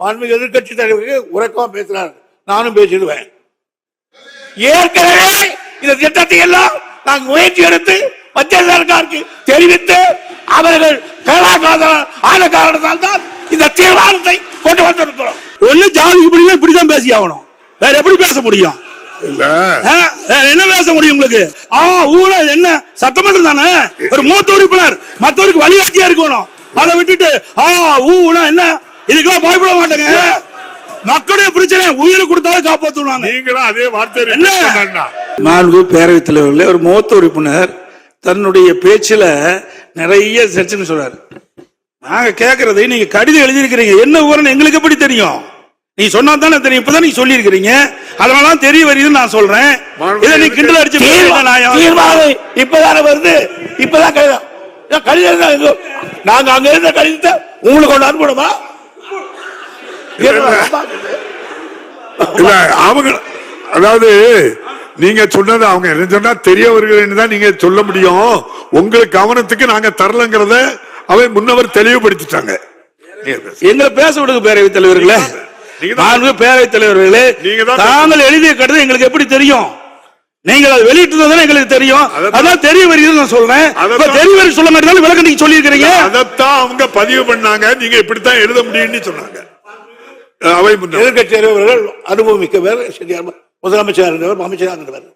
மாண்புமிகு எதிர்க்கட்சி தலைவருக்கு உறக்கமா பேசுறாரு நானும் பேசிடுவேன். ஏற்கனவே இந்த திட்டத்தை எல்லாம் நாங்கள் முயற்சி எடுத்து மத்திய சர்க்காருக்கு தெரிவித்து அவர்கள் ஆன காரணத்தால் தான் இந்த தீர்மானத்தை கொண்டு வந்திருக்கிறோம். ஒண்ணு ஜாதிக்கு பிடிக்கல இப்படிதான் பேசி ஆகணும். வேற எப்படி பேச முடியும்? என்ன பேச முடியும் உங்களுக்கு? ஆ ஊழல் என்ன? சட்டமன்றம் தானே? ஒரு மூத்த உறுப்பினர். மத்தவருக்கு வழிகாட்டியா இருக்கணும். அதை விட்டுட்டு ஆ ஊனா என்ன? இதுக்கெல்லாம் பயப்பட மாட்டேங்க. மக்களுடைய பிரச்சனை உயிரை கொடுத்தாலும் காப்பாத்துவாங்க. நீங்களும் அதே வார்த்தை என்ன? மாண்பு பேரவைத் தலைவர்களே ஒரு மூத்த உறுப்பினர் தன்னுடைய பேச்சுல நிறைய சர்ச்சைன்னு சொல்றாரு. நாங்க கேக்குறது நீங்க கடிதம் எழுதியிருக்கிறீங்க. என்ன விவரம் எங்களுக்கு எப்படி தெரியும்? நீ சொன்னா தானே தெரியும். இப்பதான் நீங்க சொல்லியிருக்கிறீங்க. அதனால தெரிய வருதுன்னு நான் சொல்றேன். இதை நீ கிண்டல் அடிச்சு இப்பதானே வருது. இப்பதான் கடிதம். ஏன் கடிதம்? நாங்க அங்க இருந்த கடிதத்தை உங்களுக்கு கொண்டு அனுப்பணுமா இல்ல அவங்க அதாவது நீங்க சொன்னது அவங்க என்ன சொன்னா தெரியவர்கள் தான் நீங்க சொல்ல முடியும். உங்களுக்கு கவனத்துக்கு நாங்க தரலங்கிறத அவை முன்னவர் தெளிவுபடுத்திட்டாங்க. எங்களை பேச விடுங்க பேரவைத் தலைவர்களே. மாண்பு பேரவைத் தலைவர்களே. நீங்க தான் தாங்கள் எழுதிய கடிதம் எங்களுக்கு எப்படி தெரியும்? நீங்கள் அதை வெளியிட்டது எங்களுக்கு தெரியும். அதான் தெரிய வருகிறது நான் சொல்றேன். தெரிய வரி சொல்ல மாட்டேன் விளக்கம் நீங்க சொல்லியிருக்கிறீங்க? அதைத்தான் அவங்க பதிவு பண்ணாங்க. நீங்க இப்படித்தான் எழுத முடியும்னு சொன்னாங்க. அவை எதிர்கட்சி அறிவர்கள் அனுபவமிக்கவர் முதலமைச்சர் இருந்தவர் அமைச்சராக இருந்தவர்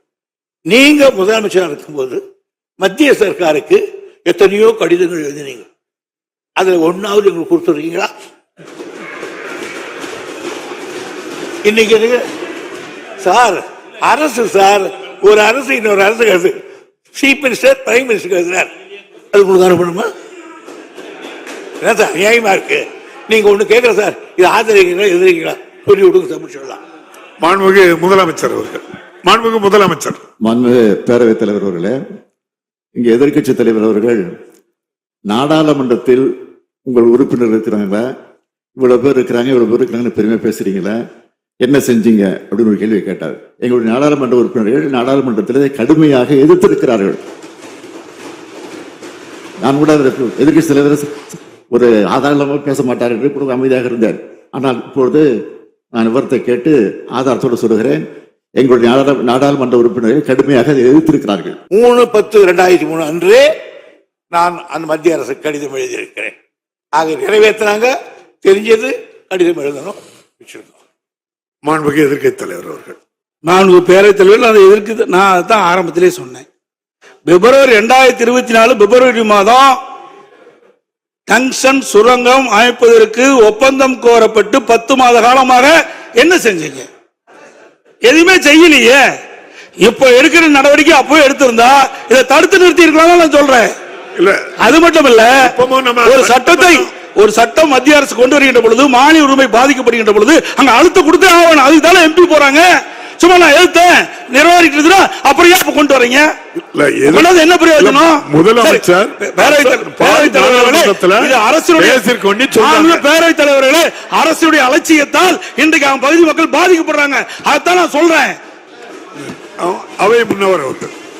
நீங்க முதலமைச்சராக இருக்கும்போது மத்திய சர்க்காருக்கு எத்தனையோ கடிதங்கள் எழுதினீங்க. அதுல ஒன்னாவது எங்களுக்கு கொடுத்துருக்கீங்களா இன்னைக்கு சார் அரசு சார் ஒரு அரசு இன்னொரு அரசு கருது சீஃப் மினிஸ்டர் பிரைம் மினிஸ்டர் எழுதுறார். அது உங்களுக்கு அனுப்பணுமா? என்ன சார் நியாயமா இருக்கு? நீங்க ஒண்ணு கேட்கற சார். இது ஆதரிக்கிறீங்களா எதிர்க்கிறீங்களா சொல்லி விடுங்க சார் முடிச்சிடலாம் மாண்புமிகு முதலமைச்சர் அவர்கள். மாண்புமிகு முதலமைச்சர். மாண்புமிகு பேரவைத் தலைவர் அவர்களே இங்க எதிர்க்கட்சி தலைவர் அவர்கள் நாடாளுமன்றத்தில் உங்கள் உறுப்பினர் இருக்கிறாங்களா? இவ்வளவு பேர் இருக்கிறாங்க இவ்வளவு பேர் இருக்கிறாங்கன்னு பெருமையா பேசுறீங்களா? என்ன செஞ்சீங்க? அப்படின்னு ஒரு கேள்வி கேட்டார். எங்களுடைய நாடாளுமன்ற உறுப்பினர்கள் நாடாளுமன்றத்தில் கடுமையாக எதிர்த்திருக்கிறார்கள். நான் கூட அதற்கு எதிர்க்கட்சி தலைவர் ஒரு ஆதாரமாக பேச மாட்டார் என்று கூட அமைதியாக இருந்தார். ஆனால் இப்பொழுது நான் விவரத்தை கேட்டு ஆதாரத்தோடு சொல்லுகிறேன். எங்களுடைய நாடாளு- நாடாளுமன்ற உறுப்பினர்கள் கடுமையாக எதிர்த்திருக்கிறார்கள். மூணு பத்து ரெண்டாயிரத்தி மூணு அன்றே நான் அந்த மத்திய அரசு கடிதம் எழுதியிருக்கிறேன். ஆக நிறைவேற்றினாங்க. தெரிஞ்சது கடிதம் எழுதணும். வச்சிருக்கோம். மாண்புமிகு எதிர்க்கட்சி தலைவர் அவர்கள். மாண்பு பேரவைத் தலைவர் அதை எதிர்க்குது. நான் அதான் ஆரம்பத்திலே சொன்னேன். பிப்ரவரி ரெண்டாயிரத்தி இருபத்தி நாலு பிப்ரவரி மாதம் டங்ஷன் சுரங்கம் அமைப்பதற்கு ஒப்பந்தம் கோரப்பட்டு பத்து மாத காலமாக என்ன செஞ்சீங்க? எதுவுமே செய்யலையே. இப்ப எடுக்கிற நடவடிக்கை அப்போ எடுத்திருந்தா இதை தடுத்து நிறுத்தி இருக்கலாம் நான் சொல்றேன். இல்ல. அது மட்டும் இல்ல ஒரு சட்டத்தை ஒரு சட்டம் மத்திய அரசு கொண்டு வருகின்ற பொழுது மானிய உரிமை பாதிக்கப்படுகின்ற பொழுது அங்க அழுத்த கொடுத்தே ஆகணும். அதுக்கு தானே எம்பி போறாங்க. சும்மா நான் எழுத்தேன். நிர்வாகிக்கிறதுனா அப்புறம் ஏன் இப்ப கொண்டு வரீங்க? என்ன பிரயோஜனம்? முதலமைச்சர் சரி, பேரவைத் தலைவர்களே, அரசுடைய பேரவைத் தலைவர்களே அரசுடைய அலட்சியத்தால் இன்றைக்கு அவன் பகுதி மக்கள் பாதிக்கப்படுறாங்க. அதான் நான் சொல்றேன். அவ- முன்னவர்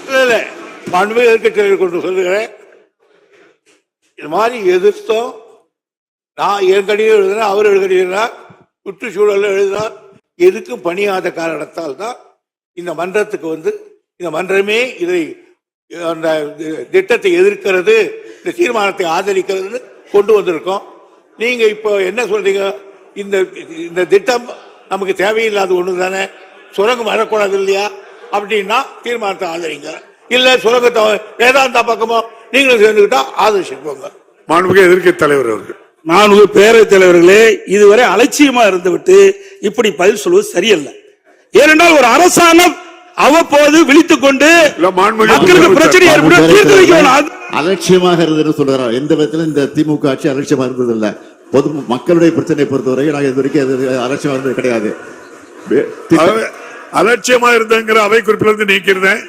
இல்ல இல்ல. மாண்புமிகு எதிர்க்கட்சி தலைவர் கொண்டு சொல்லுகிறேன். இது மாதிரி எதிர்த்தோம் நான் என் கடிதம் எழுதினா அவர் எழுதுகிறார். சுற்றுச்சூழல் எழுதினார் எதுக்கும் பணியாத காரணத்தால் தான் இந்த மன்றத்துக்கு வந்து இந்த மன்றமே இதை அந்த திட்டத்தை எதிர்க்கிறது இந்த தீர்மானத்தை ஆதரிக்கிறது கொண்டு வந்திருக்கோம். நீங்க இப்போ என்ன சொல்றீங்க? இந்த இந்த திட்டம் நமக்கு தேவையில்லாத ஒன்று தானே சுரங்கம் வரக்கூடாது இல்லையா? அப்படின்னா தீர்மானத்தை ஆதரிங்க. இல்ல சுரங்கத்தை வேதாந்தா பக்கமோ நீங்களும் சேர்ந்துக்கிட்டா ஆதரிச்சுக்கோங்க. மாண்புக்கு எதிர்க்க தலைவர் அவர்கள். மாண்புமிகு பேரவைத் தலைவர்களே இதுவரை அலட்சியமா இருந்துவிட்டு இப்படி பதில் சொல்வது சரியல்ல. ஏனென்றால் ஒரு அரசாங்கம் அவ்வப்போது விழித்துக் கொண்டு மக்களுக்கு பிரச்சனை தீர்த்து வைக்கணும். அலட்சியமாக இருந்ததுன்னு எந்த விதத்திலும் இந்த திமுக ஆட்சி அலட்சியமா இருந்தது இல்ல பொது மக்களுடைய பிரச்சனை பொறுத்தவரை நாங்கள் இது வரைக்கும் அது அலட்சியமா இருந்தது கிடையாது. அலட்சியமா இருந்தங்கிற அவை குறிப்பிலிருந்து நீக்கிறேன்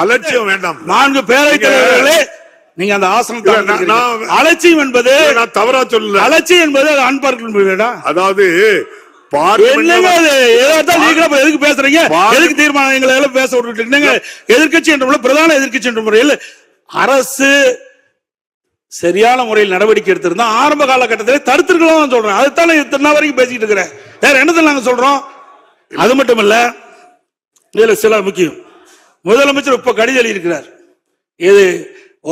அலட்சியம் வேண்டாம். நான்கு பேரவைத் தலைவர்களே நீங்க அந்த. நான் அலட்சியம் என்பது நான் தவறா சொல்லல. அலட்சியம் என்பது அன்பார்க்க அதாவது எதுக்கு பேசுறீங்க? எதுக்கு தீர்மானம் எங்களை எல்லாம் பேச விட்டுட்டு எதிர்கட்சி என்ற பிரதான எதிர்கட்சி என்ற முறையில் அரசு சரியான முறையில் நடவடிக்கை எடுத்திருந்தா ஆரம்ப காலகட்டத்தில் தடுத்திருக்கலாம் சொல்றேன். அதுதானே இத்தனை நாள் வரைக்கும் பேசிட்டு இருக்கிறேன். வேற என்னத்தை நாங்க சொல்றோம்? அது மட்டும் இல்ல இதுல சில முக்கியம். முதலமைச்சர் இப்ப கடிதம் எழுதியிருக்கிறார். இது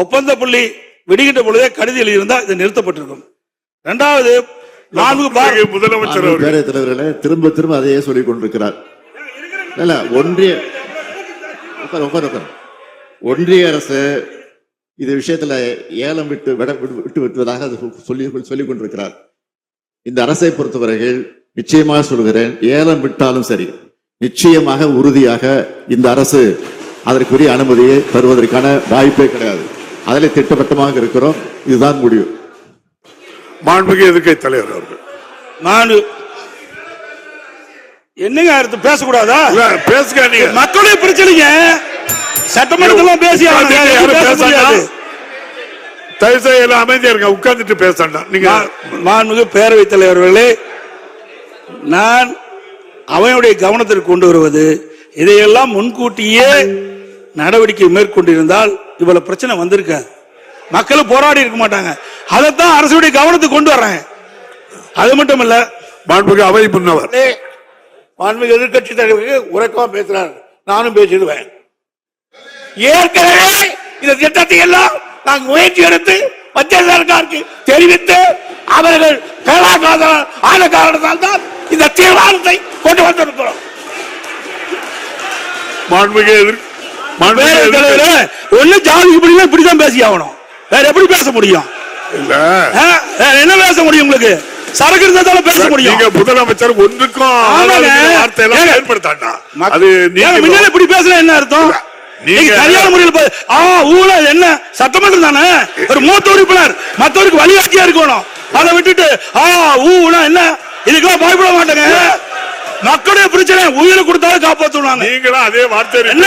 ஒப்பந்த புள்ளி விடுகின்ற பொழுதே கடிதம் எழுதியிருந்தா இது நிறுத்தப்பட்டிருக்கும். இரண்டாவது நான்கு முதலமைச்சர் அவர்கள். பேரவைத் தலைவர்களே திரும்ப திரும்ப அதையே சொல்லிக் கொண்டிருக்கிறார். இல்ல ஒன்றிய உட்காரு, உட்காரு, உட்காரு. ஒன்றிய அரசு இது விஷயத்துல ஏலம் விட்டு விட விட்டு விட்டு விட்டுவதாக அது சொல்லி சொல்லிக் கொண்டிருக்கிறார். இந்த அரசை பொறுத்தவரையில் நிச்சயமாக சொல்கிறேன் ஏலம் விட்டாலும் சரி நிச்சயமாக உறுதியாக இந்த அரசு அதற்குரிய அனுமதியை தருவதற்கான வாய்ப்பே கிடையாது. அதில் திட்டவட்டமாக இருக்கிறோம். இதுதான் முடிவு. மாண்புமிகு எதிர்க்கட்சி தலைவர் அவர்கள். நான் என்னங்க அடுத்து பேசக்கூடாதா? பேசுங்க நீங்க மக்களுடைய பிரச்சனைங்க. சட்டமன்றத்துல பேசி. தயவு எல்லாம் அமைதியா இருங்க உட்கார்ந்துட்டு பேசண்டாம் நீங்க மாண்புமிகு பேரவைத் தலைவர்களே நான் அவையுடைய கவனத்திற்கு கொண்டு வருவது இதையெல்லாம் முன்கூட்டியே நடவடிக்கை மேற்கொண்டிருந்தால் இவ்வளவு பிரச்சனை வந்திருக்காது மக்கள் போராடி இருக்க மாட்டாங்க. அதைத்தான் அரசுடைய கவனத்துக்கு கொண்டு வர்றேன். அது மட்டும் இல்ல மாண்புமிகு அவை முன்னவர். மாண்புமிகு எதிர்க்கட்சி தலைவருக்கு உறக்கமா பேசுறார். நானும் பேசிடுவேன். ஏற்கனவே இந்த திட்டத்தை எல்லாம் நாங்கள் முயற்சி எடுத்து மத்திய சர்க்காருக்கு தெரிவித்து அவர்கள் ஆன காரணத்தால் தான் இந்த தீர்மானத்தை கொண்டு வந்திருக்கிறோம். மாண்புமிகு தலைவரே ஒண்ணு ஜாதி இப்படிலாம் இப்படிதான் பேசி ஆகணும் வேற எப்படி பேச முடியும்? வேற என்ன பேச முடியும் உங்களுக்கு? சரக்கு இருந்தா பேச முடியும். நீங்க முதலமைச்சர் ஒன்றுக்கும் வார்த்தையெல்லாம் மக்- அது நீங்க முன்னால இப்படி பேசல என்ன அர்த்தம்? நீங்க- சரியான முறையில் ஆ ஊழல் என்ன? சட்டமன்றம் தானே? ஒரு மூத்த உறுப்பினர் மத்தவருக்கு வழிகாட்டியா இருக்கணும். அதை விட்டுட்டு ஆ ஊனா என்ன? இதுக்கெல்லாம் பயப்பட மாட்டேங்க. மக்களுடைய பிரச்சனை உயிரை கொடுத்தாலும் காப்பாத்துவாங்க. நீங்களும் அதே வார்த்தை என்ன?